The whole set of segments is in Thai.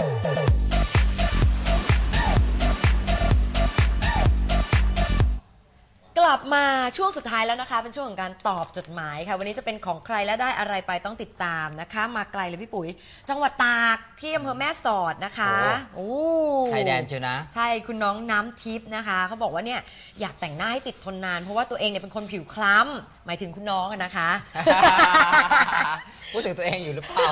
กลับมาช่วงสุดท้ายแล้วนะคะ เป็นช่วงของการตอบจดหมายค่ะ วันนี้จะเป็นของใครและได้อะไรไปต้องติดตามนะคะ มาไกลเลยพี่ปุ๋ย จังหวัดตากที่อำเภอแม่สอดนะคะโอ้ไทยแดนเชียวนะ ใช่คุณน้องน้ำทิพย์นะคะเขาบอกว่าเนี่ยอยากแต่งหน้าให้ติดทนนาน เพราะว่าตัวเองเนี่ยเป็นคนผิวคล้ำหมายถึงคุณน้องอะนะคะพูดถึงตัวเองอยู่หรือเปล่า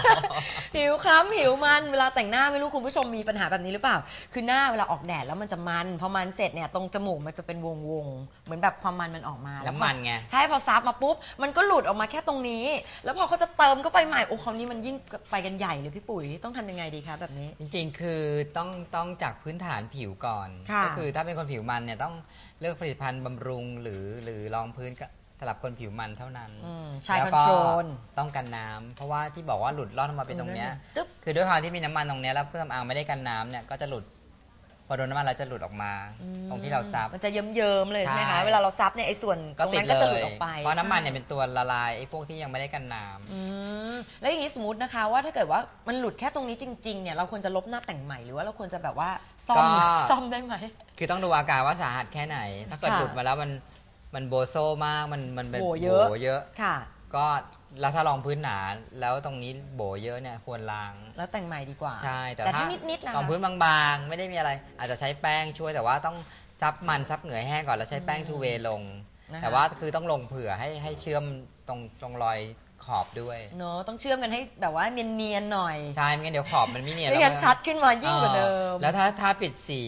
ผิวคล้ำผิวมันเวลาแต่งหน้าไม่รู้คุณผู้ชมมีปัญหาแบบนี้หรือเปล่า คือหน้าเวลาออกแดดแล้วมันจะมันพอมันเสร็จเนี่ยตรงจมูกมันจะเป็นวงวงๆเหมือนแบบความมันมันออกมาแล้วพอน้ำมันไง ใช่พอซับมาปุ๊บมันก็หลุดออกมาแค่ตรงนี้ แล้วพอเขาจะเติมก็ไปใหม่โอ้คราวนี้มันยิ่งไปกันใหญ่เลยพี่ปุ๋ยต้องทำยังไงดีคะแบบนี้ จริงๆ คือต้องต้องจากพื้นฐานผิวก่อน ค่ะก็คือถ้าเป็นคนผิวมันเนี่ยต้องเลือกผลิตภัณฑ์บำรุงหรือหรือรองพื้นก็ สำหรับคนผิวมันเท่านั้นอืมชายแล้วคอนก็โทรลต้องกันน้ำเพราะว่าที่บอกว่าหลุดลอดออกมาเป็นตรงเนี้ย ตึ๊บ คือด้วยความที่มีน้ำมันตรงเนี้ยแล้วเครื่องสำอางไม่ได้กันน้ำเนี่ยก็จะหลุดพอโดนน้ำมันแล้วจะหลุดออกมา ตรงที่เราซับ มันจะเยิ้มๆเลยใช่ไหมคะใช่เวลาเราซับเนี่ยไอ้ส่วนตก็รงติดนั้นเลก็จะหลุดยออกไปเพราะน้ำมันเนี่ยใช่เป็นตัวละลายไอ้พวกที่ยังไม่ได้กันน้ำ อืมแล้วอย่างนี้สมมตินะคะว่าถ้าเกิดว่ามันหลุดแค่ตรงนี้จริงๆเนี่ยเราควรจะลบหน้าแต่งใหม่หรือว่าเราควรจะแบบว่าซ่อมก็ ซ่อมได้ไหม คือต้องดูอาการว่าสาหัสแค่ไหน ถ้าเกิดค่ะ หลุดมาแล้วมัน มันโบโซมากมันมันเป็นโบเยอะ โบเยอะ ค่ะ ก็แล้วถ้ารองพื้นหนาแล้วตรงนี้โบเยอะเนี่ยควรล้าง แล้วแต่งใหม่ดีกว่า ใช่แต่แต่ถ้าถ้านิดๆล่ะรองพื้นบางๆ ไม่ได้มีอะไร อาจจะใช้แป้งช่วยแต่ว่าต้องซับมันซับเหงื่อให้แห้งก่อนแล้วใช้แป้งทูเวย์ลง นะคะ แต่ว่าคือต้องลงเผื่อให้ให้เชื่อมตรงตรงรอย ขอบด้วย เนอะต้องเชื่อมกันให้แบบว่าเนียนๆหน่อยใช่ไม่งั้นเดี๋ยวขอบมันไม่เนียนไม่งั้นแล้วชัดขึ้นมายิ่งกว่าเดิม แล้วถ้าถ้าปิดสี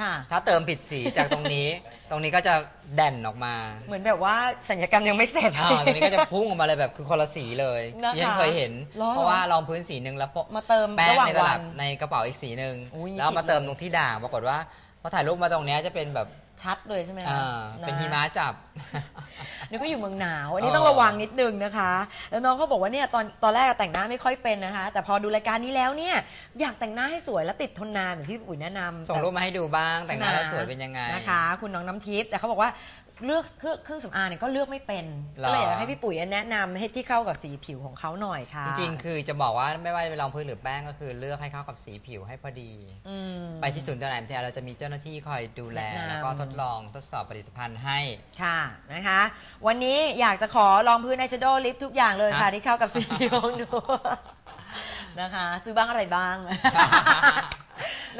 ค่ะ ถ้าเติมผิดสีจากตรงนี้ ตรงนี้ก็จะแด่นออกมา เหมือนแบบว่าสัญญกรรมยังไม่เสร็จ อ่าตรงนี้ก็จะพุ่งออกมาเลยแบบคือคนละสีเลยนะคะที่ฉันเคยเห็นหรอ เพราะว่ารองพื้นสีหนึ่งแล้วพกมาเติมแป้งระหว่างในตวัลันบในกระเป๋าอีกสีหนึ่งอุ๊ย แล้วเอามาผิดเติมเลยตรงที่ด่างปรากฏว่า พอถ่ายรูปมาตรงเนี้ยจะเป็นแบบชัดเลยใช่ไหมคะอ่าเป็นหิมะจับ นี่ก็อยู่เมืองหนาว อันนี้เออต้องระวังนิดนึงนะคะ แล้วน้องเขาบอกว่าเนี่ยตอนตอนแรกอะแต่งหน้าไม่ค่อยเป็นนะคะ แต่พอดูรายการนี้แล้วเนี่ยอยากแต่งหน้าให้สวยและติดทนนานเหมือนที่พี่ปุ๋ยแนะนำส่งรูปมาให้ดูบ้างแต่งหน้าแล้วใช่สวยเป็นยังไง นะคะ คุณน้องน้ำทิพย์แต่เขาบอกว่า เลือกเครื่องเครื่องสำอางเนี่ยก็เลือกไม่เป็นหรอ ก็เลยอยากให้พี่ปุ๋ยแนะนำให้ที่เข้ากับสีผิวของเขาหน่อยค่ะจริงๆ คือจะบอกว่าไม่ว่าจะเป็นรองพื้นหรือแป้งก็คือเลือกให้เข้ากับสีผิวให้พอดี อืม ไปที่ศูนย์จำหน่ายทีเราจะมีเจ้าหน้าที่คอยดูแล แนะนำ แล้วก็ทดลองทดสอบผลิตภัณฑ์ให้ ค่ะนะคะ วันนี้อยากจะขอลองพื้นไอแชโดว์ลิปทุกอย่างเลยค่ะ ฮะ ที่เข้ากับสีผิวของหนูนะคะ ซื้อบ้างอะไรบ้าง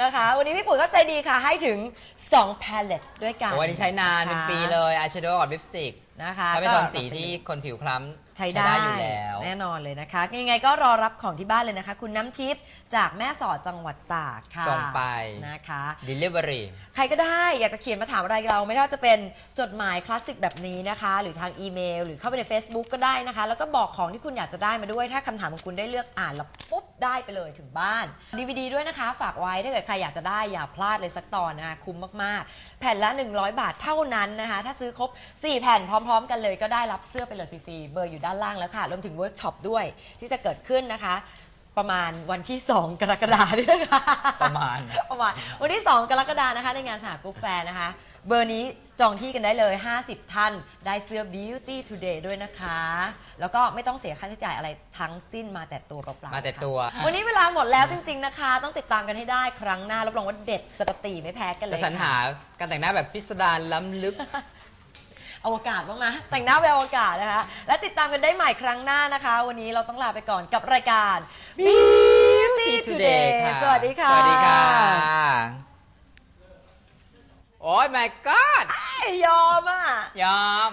นะคะ วันนี้พี่ปุ๋ยก็ใจดีค่ะให้ถึง2 palette ด้วยกันโอ้ยนี่ใช้นานเป็นปีเลยอายแชโดว์กับลิปสติก นะคะถ้าเป็นก็โทนสีที่คนผิวคล้ำใช้ได้อยู่แล้วแน่นอนเลยนะคะ ยังไงก็รอรับของที่บ้านเลยนะคะ คุณน้ำทิพย์จากแม่สอดจังหวัดตากค่ะส่งไปนะคะ Delivery ใครก็ได้อยากจะเขียนมาถามอะไรเรา ไม่ว่าจะเป็นจดหมายคลาสสิกแบบนี้นะคะ หรือทางอีเมล หรือเข้าไปใน Facebook ก็ได้นะคะ แล้วก็บอกของที่คุณอยากจะได้มาด้วย ถ้าคำถามของคุณได้เลือกอ่านแล้วปุ๊บได้ไปเลยถึงบ้าน DVD ด้วยนะคะ ฝากไว้ถ้าเกิดใครอยากจะได้อย่าพลาดเลยสักตอนนะคะคุ้มมากๆ แผ่นละ 100 บาทเท่านั้นนะคะ ถ้าซื้อครบ 4 แผ่นพร้อมๆกันเลยก็ได้รับเสื้อไปเลยฟรีๆเบอร์อยู่ด้านล่างแล้วค่ะรวมถึงเวิร์กช็อปด้วยที่จะเกิดขึ้นนะคะ ประมาณวันที่ 2 กรกฎาคมนี่นะคะประมาณ ประมาณวันที่ 2 กรกฎานะคะในงานสหกรุ๊ปแฟร์นะคะ เบอร์นี้จองที่กันได้เลย 50 ท่าน ได้เสื้อ Beauty Today ด้วยนะคะ แล้วก็ไม่ต้องเสียค่าใช้จ่ายอะไรทั้งสิ้นมาแต่ตัวเปล่าๆมาแต่ค่ะตัววันนี้เวลาหมดแล้วจริง ๆนะคะ ต้องติดตามกันให้ได้ครั้งหน้ารับรองว่าเด็ดสตตีไม่แพ้กันเลจะยสรรหาการแต่งหน้าแบบพิสดารล้ำลึก อวกาศบ้างไหมแต่งหน้าไปอวกาศนะคะ และติดตามกันได้ใหม่ครั้งหน้านะคะ วันนี้เราต้องลาไปก่อนกับรายการ Beauty Today ค่ะสวัสดีค่ะ สวัสดีค่ะ โอ้ย my god ยอมอะ ยอม